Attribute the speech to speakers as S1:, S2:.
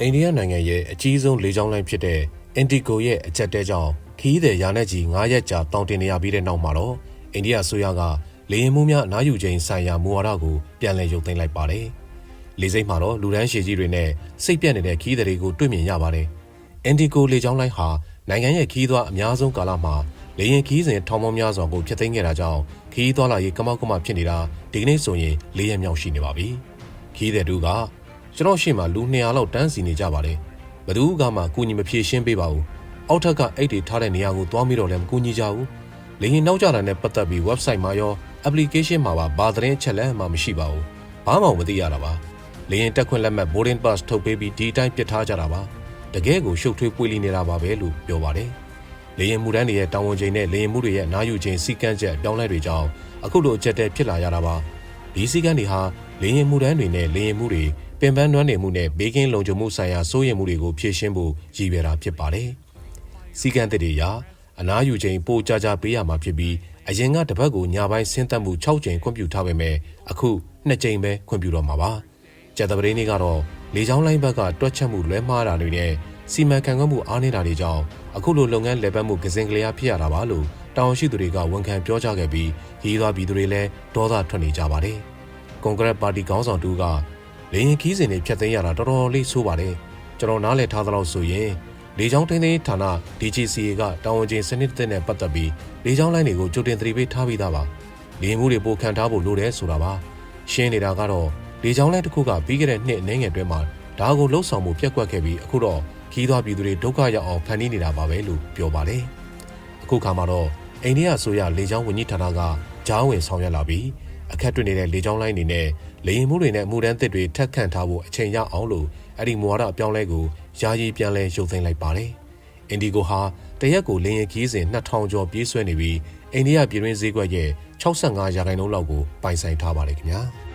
S1: အိန္ဒိယနိုင်ငံရဲ့အကြီးဆုံးလေကြောင်းလိုင်းဖြစ်တဲ့ Indigo ရဲ့အချက်တဲကြောင့်ခီးတဲ့ရာနဲ့ကြီး9ရက်ကြာတောင်းတင်နေရပြီးတဲ့နောက်မှာတော့အိန္ဒိယအစိုးရကလေယာဉ်မှုများအနားယူခြင်းဆိုင်ရာမူဝါဒကိုပြန်လည်ရုပ်သိမ်းလိုက်ပါတယ်။လေစိတ်မှာတော့လူဒန်းရှည်ကြီးတွေနဲ့စိတ်ပြက်နေတဲ့ခီးတဲ့တွေကိုတွေ့မြင်ရပါတယ်။ Indigo လေကြောင်းလိုင်းဟာနိုင်ငံရဲ့ခီးသွားအများဆုံးကာလမှာလေယာဉ်ခီးစဉ်ထောင်ပေါင်းများစွာကိုဖျက်သိမ်းခဲ့တာကြောင့်ခီးသွားလာရေးကမောက်ကမဖြစ်နေတာဒီကနေ့ဆိုရင်၄ရက်မြောက်ရှိနေပါပြီ။ခီးတဲ့တူက ကျွန်တော်ရှေ့မှာလူ200လောက်တန်းစီနေကြပါတယ်။ဘသူကမှကူညီမဖြေရှင်းပေးပါဘူး။အောက်ထက်ကအိတ်တွေထားတဲ့နေရာကိုသွားပြီးတော့လည်းမကူညီကြဘူး။လေရင်နောက်ကျတာနဲ့ပတ်သက်ပြီး website မှာရော application မှာပါဘာသတင်းအချက်လက်မှမရှိပါဘူး။ဘာမှမသိရတာပါ။လေရင်တက်ခွင့်လက်မှတ် boarding pass ထုတ်ပေးပြီးဒီအတိုင်းပြစ်ထားကြတာပါ။တကယ်ကိုရှုပ်ထွေးပွေးလီနေတာပါပဲလို့ပြောပါတယ်။လေရင်မှုတန်းတွေရဲ့တာဝန်ချိန်နဲ့လေရင်မှုတွေရဲ့နာယူခြင်းစီကံချက်ပြောင်းလဲတွေကြောင့်အခုလိုအချက်တဲဖြစ်လာရတာပါ။ဒီစီကံတွေဟာလေရင်မှုတန်းတွေနဲ့လေရင်မှုတွေ ပင်ပန်းနွမ်းနေမှုနဲ့ဘေးကင်းလုံခြုံမှုဆိုင်ရာစိုးရိမ်မှုတွေကိုဖြေရှင်းဖို့ရည်ရွယ်တာဖြစ်ပါတယ်။စီကံတစ်တွေရာအနားယူချိန်ပိုကြကြပေးရမှာဖြစ်ပြီးအရင်ကတပတ်ကိုညပိုင်းဆင်းသက်မှု6ကြိမ်ခွင့်ပြုထားပေမဲ့အခု2ကြိမ်ပဲခွင့်ပြုတော့မှာပါ။ကျက်တပရင်းနေ့ကတော့လေချောင်းလိုင်းဘက်ကတွက်ချက်မှုလွဲမှားတာတွေနဲ့စီမံခန့်ခွဲမှုအားနည်းတာတွေကြောင့်အခုလိုလုပ်ငန်းလည်ပတ်မှုကစင်ကလေးအားဖြစ်ရတာပါလို့တောင်ရှိသူတွေကဝန်ခံပြောကြားခဲ့ပြီးရေးသွားပြည်သူတွေလည်းဒေါသထွက်နေကြပါတယ်။ကွန်ဂရက်ပါတီခေါင်းဆောင်တူက လေရင်ခီးစဉ်တွေဖျက်သိမ်းရတာတော်တော်လေးဆိုးပါတယ်ကျွန်တော်နားလည်ထားသလောက်ဆိုရင်လေချောင်းထိန်းသိမ်းဌာန DGCA ကတာဝန်ချင်းစနစ်တစ်နဲ့ပတ်သက်ပြီးလေချောင်းလိုင်းတွေကိုကြိုတင်သတိပေးထားပြီးသားပါလေမှုတွေပိုခံထားဖို့လိုတယ်ဆိုတာပါရှင်းနေတာကတော့လေချောင်းလိုင်းတစ်ခုကပြီးခဲ့တဲ့နှစ်အနေငယ်တွင်းမှာဒါကိုလှုပ်ဆောင်မှုပြက်ကွက်ခဲ့ပြီးအခုတော့ခီးသွားပြည်သူတွေဒုက္ခရောက်အောင်ဖန်တီးနေတာပါပဲလို့ပြောပါတယ်အခုခါမှာတော့အိန္ဒိယအစိုးရလေချောင်းဝန်ကြီးဌာနကကြားဝင်ဆောင်ရွက်လာပြီးအခက်တွေ့နေတဲ့လေကြောင်းလိုင်းတွေနဲ့ လေရင်မှုတွေနဲ့အမှုတန်းသစ်တွေထက်ခန့်ထားဖို့အချိန်ရအောင်လို့အဲ့ဒီမူဝါဒအပြောင်းလဲကိုယာယီပြန်လဲရုပ်သိမ်းလိုက်ပါတယ်။အင်ဒီဂိုဟာတရက်ကိုလေရင်ခီးစဉ်2000ကျော်ပြေးဆွဲနေပြီးအိန္ဒိယပြည်တွင်းဈေးကွက်ရဲ့65ရာခိုင်နှုန်းလောက်ကိုပိုင်ဆိုင်ထားပါတယ်ခင်ဗျာ။